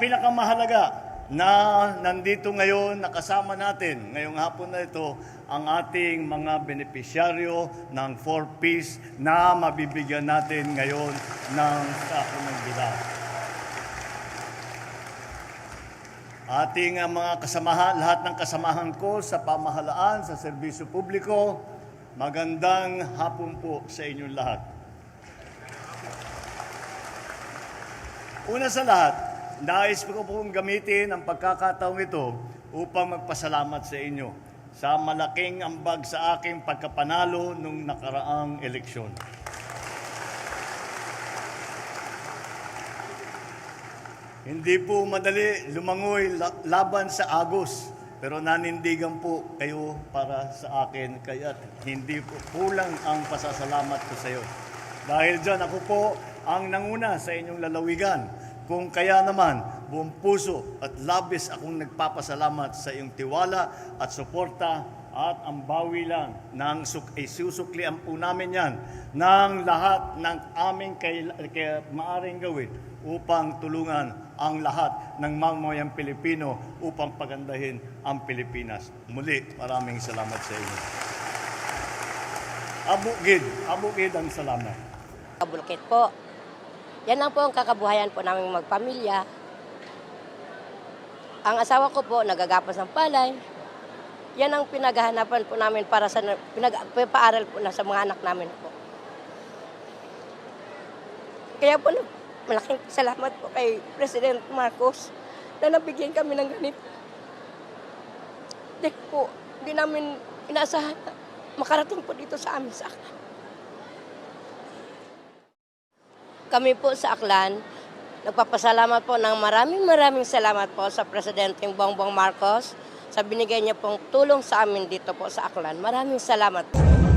pinakamahalaga na nandito ngayon, nakasama natin ngayong hapon na ito, ang ating mga benepisyaryo ng 4Ps na mabibigyan natin ngayon ng Sako ng Bilang. Ating uh, mga kasamahan, lahat ng kasamahan ko sa pamahalaan, sa serbisyo publiko, magandang hapon po sa inyong lahat. Una sa lahat, nais ko pong gamitin ang pagkakataong ito upang magpasalamat sa inyo sa malaking ambag sa aking pagkapanalo nung nakaraang eleksyon. Hindi po madali lumangoy la- laban sa Agos, pero nanindigan po kayo para sa akin, kaya hindi po kulang ang pasasalamat ko sa iyo. Dahil dyan, ako po ang nanguna sa inyong lalawigan. Kung kaya naman, buong puso at labis akong nagpapasalamat sa iyong tiwala at suporta at ang bawi lang ng suk isusuklian po namin yan ng lahat ng aming kay, kay maaring gawin upang tulungan ang lahat ng mamamayang Pilipino upang pagandahin ang Pilipinas. Muli, maraming salamat sa inyo. Abukid, abukid ang salamat. Kabulkit po. Yan lang po ang kakabuhayan po namin magpamilya. Ang asawa ko po, nagagapas ng palay. Yan ang pinaghahanapan po namin para sa pinag, paaral po na sa mga anak namin po. Kaya po, malaking salamat po kay President Marcos na nabigyan kami ng ganito. Dahil po, hindi namin inaasahan na makarating po dito sa amin sa Aklan. Kami po sa Aklan, nagpapasalamat po ng maraming maraming salamat po sa Presidenteng Bongbong Marcos sa binigay niya pong tulong sa amin dito po sa Aklan. Maraming salamat po.